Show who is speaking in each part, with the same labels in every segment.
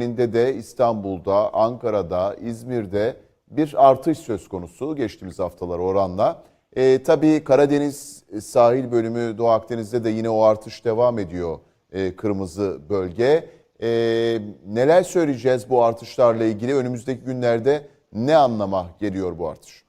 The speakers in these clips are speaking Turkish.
Speaker 1: de de İstanbul'da, Ankara'da, İzmir'de bir artış söz konusu geçtiğimiz haftalar oranla. E, tabii Karadeniz sahil bölümü Doğu Akdeniz'de de yine o artış devam ediyor e, kırmızı bölge. E, neler söyleyeceğiz bu artışlarla ilgili? Önümüzdeki günlerde ne anlama geliyor bu artış?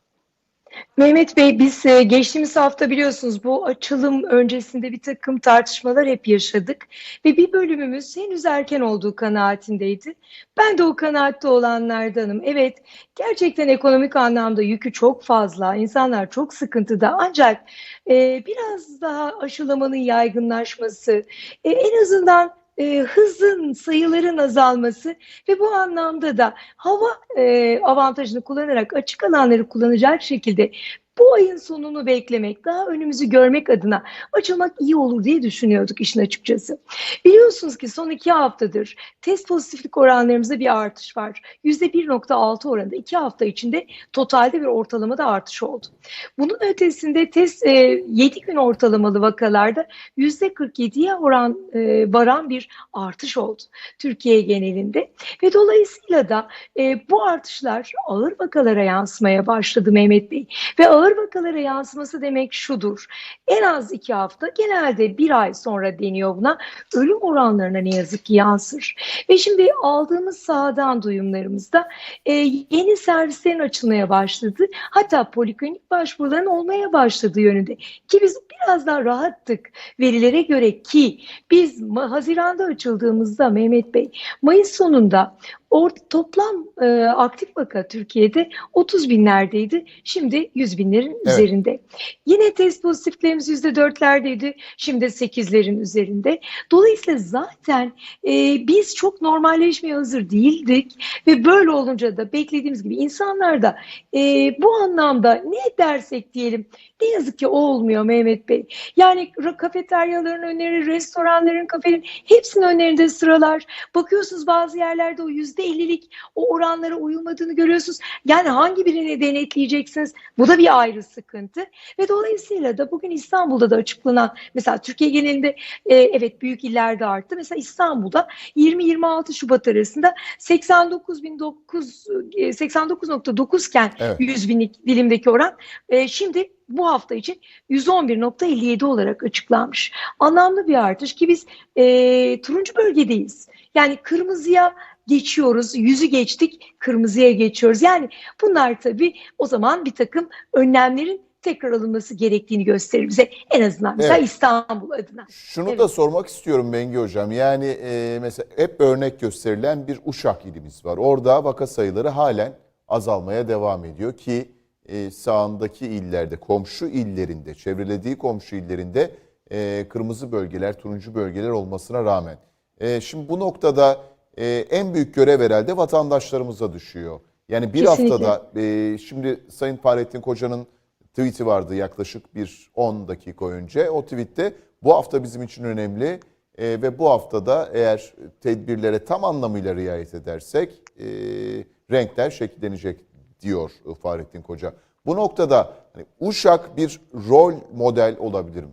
Speaker 2: Mehmet Bey biz e, geçtiğimiz hafta biliyorsunuz bu açılım öncesinde bir takım tartışmalar hep yaşadık ve bir bölümümüz henüz erken olduğu kanaatindeydi. Ben de o kanaatte olanlardanım. Evet gerçekten ekonomik anlamda yükü çok fazla, insanlar çok sıkıntıda ancak e, biraz daha aşılamanın yaygınlaşması, e, en azından e, hızın, sayıların azalması ve bu anlamda da hava e, avantajını kullanarak açık alanları kullanacak şekilde bu ayın sonunu beklemek, daha önümüzü görmek adına açılmak iyi olur diye düşünüyorduk işin açıkçası. Biliyorsunuz ki son iki haftadır test pozitiflik oranlarımızda bir artış var. %1.6 oranında iki hafta içinde totalde bir ortalamada artış oldu. Bunun ötesinde test e, 7 gün ortalamalı vakalarda %47'ye oran e, varan bir artış oldu Türkiye genelinde ve dolayısıyla da e, bu artışlar ağır vakalara yansımaya başladı Mehmet Bey ve ağır vakalara yansıması demek şudur. En az iki hafta genelde bir ay sonra deniyor buna. Ölüm oranlarına ne yazık ki yansır. Ve şimdi aldığımız sahadan duyumlarımızda e, yeni servislerin açılmaya başladı. Hatta poliklinik başvuruların olmaya başladığı yönünde. Ki biz biraz daha rahattık verilere göre ki biz Haziran'da açıldığımızda Mehmet Bey Mayıs sonunda or toplam e, aktif vaka Türkiye'de 30 binlerdeydi. Şimdi 100 binlerin
Speaker 1: Evet.
Speaker 2: üzerinde. Yine test pozitiflerimiz %4'lerdeydi. Şimdi 8'lerin üzerinde. Dolayısıyla zaten e, biz çok normalleşmeye hazır değildik ve böyle olunca da beklediğimiz gibi insanlar da e, bu anlamda ne dersek diyelim ne yazık ki o olmuyor Mehmet Bey. Yani kafeteryaların önleri, restoranların, kafelerin hepsinin önlerinde sıralar. Bakıyorsunuz bazı yerlerde o yüzde ellilik o oranlara uyulmadığını görüyorsunuz. Yani hangi birini denetleyeceksiniz? Bu da bir ayrı sıkıntı. Ve dolayısıyla da bugün İstanbul'da da açıklanan mesela Türkiye genelinde e, evet büyük illerde arttı. Mesela İstanbul'da 20-26 Şubat arasında 89.9 e, 89.9 iken
Speaker 1: Evet.
Speaker 2: 100 binlik dilimdeki oran e, şimdi bu hafta için 111.57 olarak açıklanmış. Anlamlı bir artış ki biz e, turuncu bölgedeyiz. Yani kırmızıya geçiyoruz, yüzü geçtik, kırmızıya geçiyoruz. Yani bunlar tabii o zaman bir takım önlemlerin tekrar alınması gerektiğini gösterir bize. En azından mesela
Speaker 1: Evet.
Speaker 2: İstanbul adına.
Speaker 1: Şunu
Speaker 2: Evet.
Speaker 1: da sormak istiyorum Bengi Hocam. Yani e, mesela hep örnek gösterilen bir Uşak ilimiz var. Orada vaka sayıları halen azalmaya devam ediyor ki e, sağındaki illerde, komşu illerinde, çevrelediği komşu illerinde e, kırmızı bölgeler, turuncu bölgeler olmasına rağmen. E, şimdi bu noktada e, en büyük görev herhalde vatandaşlarımıza düşüyor. Yani bir
Speaker 2: Kesinlikle.
Speaker 1: haftada e, şimdi Sayın Fahrettin Koca'nın tweet'i vardı yaklaşık bir 10 dakika önce. O tweette bu hafta bizim için önemli e, ve bu haftada eğer tedbirlere tam anlamıyla riayet edersek e, renkler şekillenecek diyor Fahrettin Koca. Bu noktada hani Uşak bir rol model olabilir mi?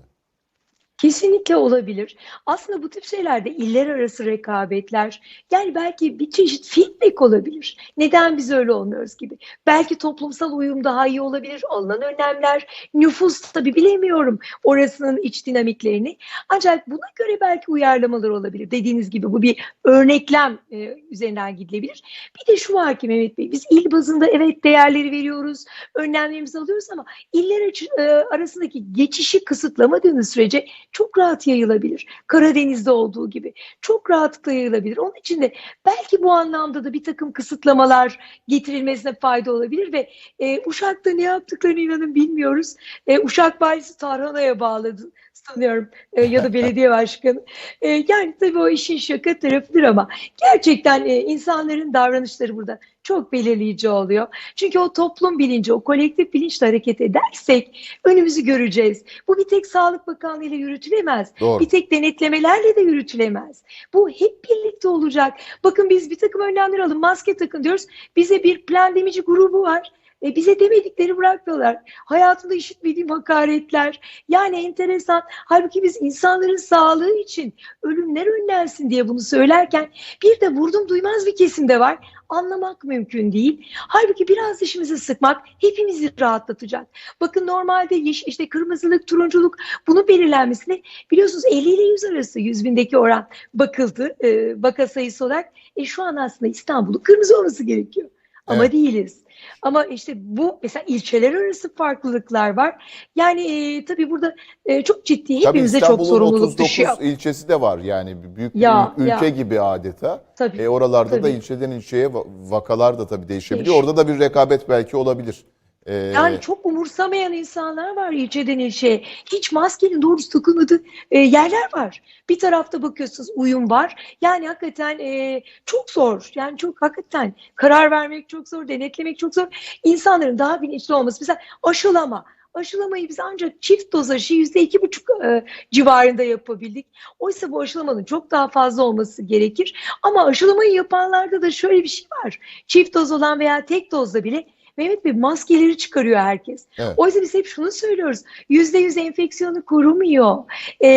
Speaker 2: Kesinlikle olabilir. Aslında bu tip şeylerde iller arası rekabetler yani belki bir çeşit feedback olabilir. Neden biz öyle olmuyoruz gibi. Belki toplumsal uyum daha iyi olabilir. Alınan önlemler, nüfus tabii bilemiyorum orasının iç dinamiklerini. Ancak buna göre belki uyarlamalar olabilir. Dediğiniz gibi bu bir örneklem e, üzerinden gidilebilir. Bir de şu var ki Mehmet Bey biz il bazında evet değerleri veriyoruz, önlemlerimizi alıyoruz ama iller e, arasındaki geçişi kısıtlamadığınız sürece çok rahat yayılabilir. Karadeniz'de olduğu gibi çok rahatlıkla yayılabilir. Onun için de belki bu anlamda da bir takım kısıtlamalar getirilmesine fayda olabilir ve e, Uşak'ta ne yaptıklarını inanın bilmiyoruz. E, Uşak valisi Tarhana'ya bağladı sanıyorum e, ya da belediye başkanı. E, yani tabii o işin şaka tarafıdır ama gerçekten e, insanların davranışları burada çok belirleyici oluyor. Çünkü o toplum bilinci, o kolektif bilinçle hareket edersek önümüzü göreceğiz. Bu bir tek Sağlık Bakanlığı ile yürütülemez.
Speaker 1: Doğru.
Speaker 2: Bir tek denetlemelerle de yürütülemez. Bu hep birlikte olacak. Bakın biz bir takım önlemler alın, maske takın diyoruz. Bize bir plandemici grubu var. E, bize demedikleri bırakmıyorlar. Hayatımda işitmediğim hakaretler. Yani enteresan. Halbuki biz insanların sağlığı için ölümler önlensin diye bunu söylerken bir de vurdum duymaz bir kesimde var. Anlamak mümkün değil. Halbuki biraz dişimizi sıkmak hepimizi rahatlatacak. Bakın normalde yeş- işte kırmızılık, turunculuk bunun belirlenmesine biliyorsunuz 50 ile 100 arası 100 bindeki oran bakıldı e, vaka sayısı olarak. E, şu an aslında İstanbul'un kırmızı olması gerekiyor. Ama
Speaker 1: Evet.
Speaker 2: değiliz. Ama işte bu mesela ilçeler arası farklılıklar var. Yani e, tabii burada e, çok ciddi
Speaker 1: Tabii
Speaker 2: hepimize çok sorumluluk
Speaker 1: 39
Speaker 2: düşüyor.
Speaker 1: ilçesi de var yani bir büyük bir
Speaker 2: Ya,
Speaker 1: ül- ülke
Speaker 2: ya.
Speaker 1: gibi adeta.
Speaker 2: Tabii.
Speaker 1: E, oralarda da
Speaker 2: tabii.
Speaker 1: ilçeden ilçeye va- vakalar da tabii değişebiliyor.
Speaker 2: Değişiyor.
Speaker 1: Orada da bir rekabet belki olabilir. E,
Speaker 2: Yani çok umursamayan insanlar var ilçeden ilçeye. Hiç maskenin doğrusu takılmadığı e, yerler var. Bir tarafta bakıyorsunuz uyum var. Yani hakikaten e, çok zor. Yani çok hakikaten karar vermek çok zor, denetlemek çok zor. İnsanların daha bilinçli olması. Mesela aşılama. Aşılamayı biz ancak çift doz aşı yüzde iki buçuk e, civarında yapabildik. Oysa bu aşılamanın çok daha fazla olması gerekir. Ama aşılamayı yapanlarda da şöyle bir şey var. Çift doz olan veya tek dozda bile Mehmet Bey maskeleri çıkarıyor herkes.
Speaker 1: Evet.
Speaker 2: Oysa biz hep şunu söylüyoruz. Yüzde yüz enfeksiyonu korumuyor. Ee,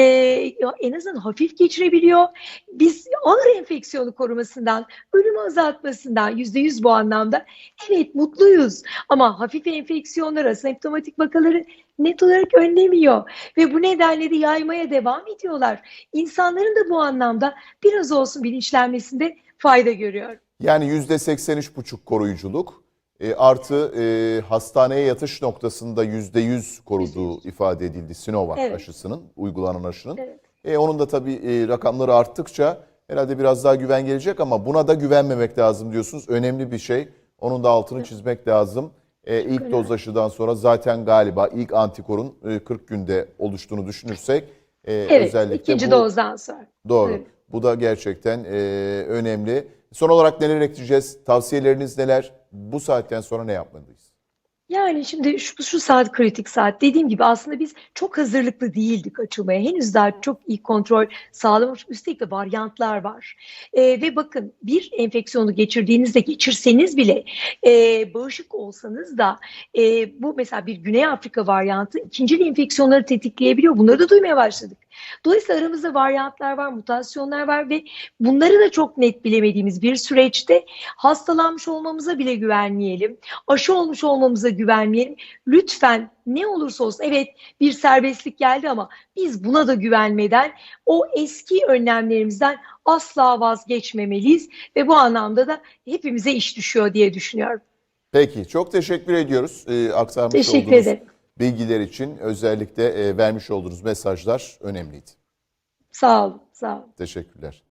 Speaker 2: en azından hafif geçirebiliyor. Biz ağır enfeksiyonu korumasından, ölümü azaltmasından yüzde yüz bu anlamda. Evet mutluyuz. Ama hafif enfeksiyonlara, semptomatik vakaları net olarak önlemiyor. Ve bu nedenle de yaymaya devam ediyorlar. İnsanların da bu anlamda biraz olsun bilinçlenmesinde fayda görüyor.
Speaker 1: Yani %83,5 koruyuculuk e, artı e, hastaneye yatış noktasında %100 koruduğu ifade edildi Sinovac
Speaker 2: Evet.
Speaker 1: aşısının, uygulanan aşının.
Speaker 2: Evet.
Speaker 1: E, onun da tabii e, rakamları arttıkça herhalde biraz daha güven gelecek ama buna da güvenmemek lazım diyorsunuz. Önemli bir şey. Onun da altını çizmek lazım. E, ilk doz aşıdan sonra zaten galiba ilk antikorun e, 40 günde oluştuğunu düşünürsek e,
Speaker 2: Evet,
Speaker 1: özellikle
Speaker 2: ikinci
Speaker 1: bu
Speaker 2: dozdan sonra.
Speaker 1: doğru.
Speaker 2: Evet.
Speaker 1: Bu da gerçekten e, önemli. Son olarak neler ekleyeceğiz? Tavsiyeleriniz neler? Bu saatten sonra ne yapmalıyız?
Speaker 2: Yani şimdi şu, şu saat kritik saat. Dediğim gibi aslında biz çok hazırlıklı değildik açılmaya. Henüz daha çok iyi kontrol sağlamamış. Üstelik de varyantlar var. Ee, ve bakın bir enfeksiyonu geçirdiğinizde geçirseniz bile e, bağışık olsanız da e, bu mesela bir Güney Afrika varyantı ikinci enfeksiyonları tetikleyebiliyor. Bunları da duymaya başladık. Dolayısıyla aramızda varyantlar var, mutasyonlar var ve bunları da çok net bilemediğimiz bir süreçte hastalanmış olmamıza bile güvenmeyelim. Aşı olmuş olmamıza güvenmeyelim. Lütfen ne olursa olsun evet bir serbestlik geldi ama biz buna da güvenmeden o eski önlemlerimizden asla vazgeçmemeliyiz ve bu anlamda da hepimize iş düşüyor diye düşünüyorum.
Speaker 1: Peki çok teşekkür ediyoruz. E, aktarmış
Speaker 2: Teşekkür
Speaker 1: olduğunuz
Speaker 2: ederim.
Speaker 1: Bilgiler için özellikle e, vermiş olduğunuz mesajlar önemliydi.
Speaker 2: Sağ olun, sağ olun.
Speaker 1: Teşekkürler.